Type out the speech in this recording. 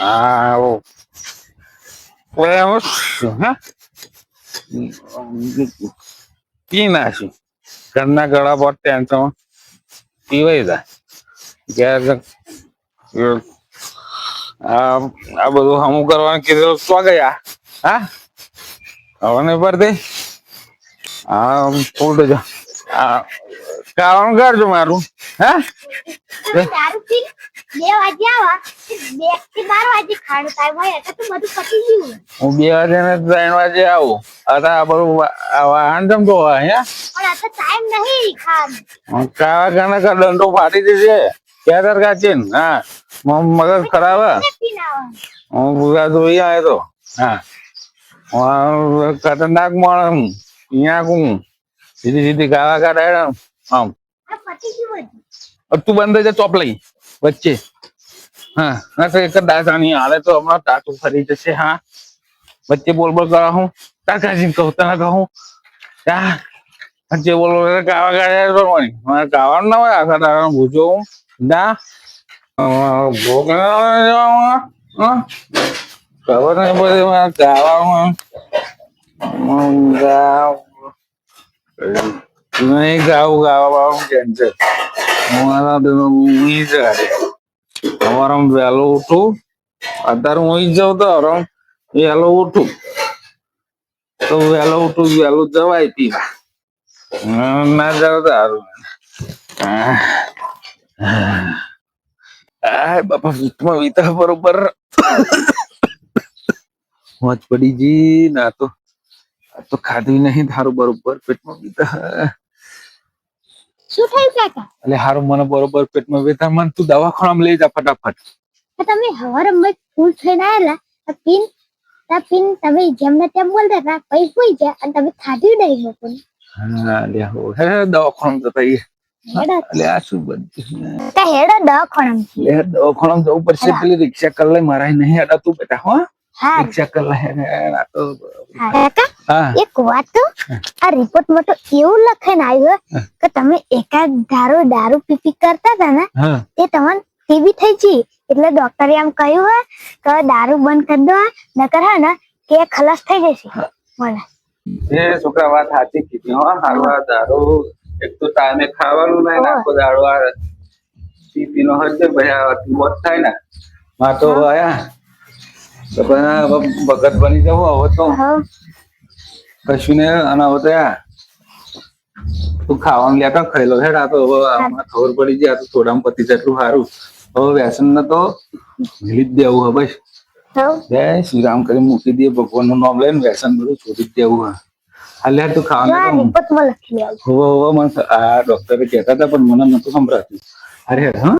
આવો o... શું, હા પી નાખી ઘરના ગળા પર ટેન્શન પીવાઈ જાય ઘેર જ- આ આ બધું હમું કરવાનું કીધું તો ગયા હા હવે નહીં પડતી હા ફૂટ જો આ કાવાનું કરજો મારું. હા? દારૂ પી બે વાગે આવા. બેથી બાર વાગે ખાણ ટાઈમ હોય એટલે તો બધું પતી ગયું. હું બે વાગે ને ત્રણ વાગે આવું. અરે આ બધું વાહન જમતો હોય હે પણ આ તો ટાઈમ નહીં ખાવાનું. કાવા ગાના કા દંડો ફાટી જશે? ક્યાં તાર કાચીન હા. મગજ ખરાબ હે. પૂરા ધોઈ આવ્યો તો. હા. ખતરનાક માણસ અહીંયા કું સીધી સીધી ગાવા કાઢે આમ. તું બંધ થઈ જા, ચોપ લઈ. વચ્ચે. હા ના તો એક દાસાની હાલે તો હમણાં ટાટું ફરી જશે, હા. વચ્ચે બોલ બોલ કરા હું. કાકાજી કહું તને કહું ત્યાં વચ્ચે બોલ બોલ કાવા ગાડે કરવાની મારે ગાવાનું ના હોય, આખા તારા ભૂજો હું. ના ભોગ? ખબર નહીં બધી મારે ગાવાનું ગાવ નહીં ગાવું ગાવા બાવાનું કેન્સલ મારા બેનો ઊંઘી જાય સવારમાં વહેલો ઉઠું. અત્યારે ઊંઘી જાઉં તો હરામ વહેલો ઉઠું. તો વહેલો ઉઠું, વહેલું જવાય પીવા. ના જાવ તો સારું. આ બાપા વીટમાં વીતા બરોબર મોજ પડી જી, ના તો તો ખાધું નહીં થારું બરોબર, પેટમાં વીતા શું થયું કાકા એટલે હારું મને બરોબર પેટમાં વેતા મન તું દવાખાનામાં લઈ જા ફટાફટ. તમે તમે હવારમાં ફૂલ થઈને આયેલા આ પીન આ પિન તમે જેમને તેમ બોલતા હતા પછી સુઈ ગયા અને તમે ખાધું નહીં લોકોને. હા લે હો હે દવાખાનામાં જતા. હેડો. એટલે આ શું બધું તા હેડો દવાખાનામાં. લે દવાખાનામાં જવું પડશે પેલી રિક્ષા કર લઈ મારા નહીં હેડા તું બેટા હો. હે. આ એક વાત તો. એવું લખાઈને આવ્યું કે તમે એકાદ ધારો દારૂ પીપી કરતા હતા ને તે તમને ટીબી થઈ ગઈ. એટલે ડોક્ટરે એમ કહ્યું હે કે દારૂ બંધ કરી દો નકર હે ને કે ખલાસ થઈ જશે. મને એ છોકરા વાત સાચી કીધી હો. હારવા દારૂ એક તો ટાઈમે ખાવાનું નહીં ને આખો આ પી હશે ભાઈ આ મોત થાય ને. માં તો આયા તો ભગત બની જવું હવે તો કશું ને અને હવે તો તું ખાવાનું લેતા ખાઈ હેડ આ તો હવે આમાં ખબર પડી જાય તો થોડામાં પતી જાય એટલું સારું. હવે વ્યસન ને તો ભીલી જ દેવું હવે બસ. હવ જય શ્રી રામ કરી મૂકી દે ભગવાનનું નામ લઈને વ્યસન બધું છોડી જ દેવું હા હાલે તું ખાવાનું હોવો હોવો મને આ ડોક્ટરે કહેતા હતા પણ મને નતું સંભળાતું. અરે હા.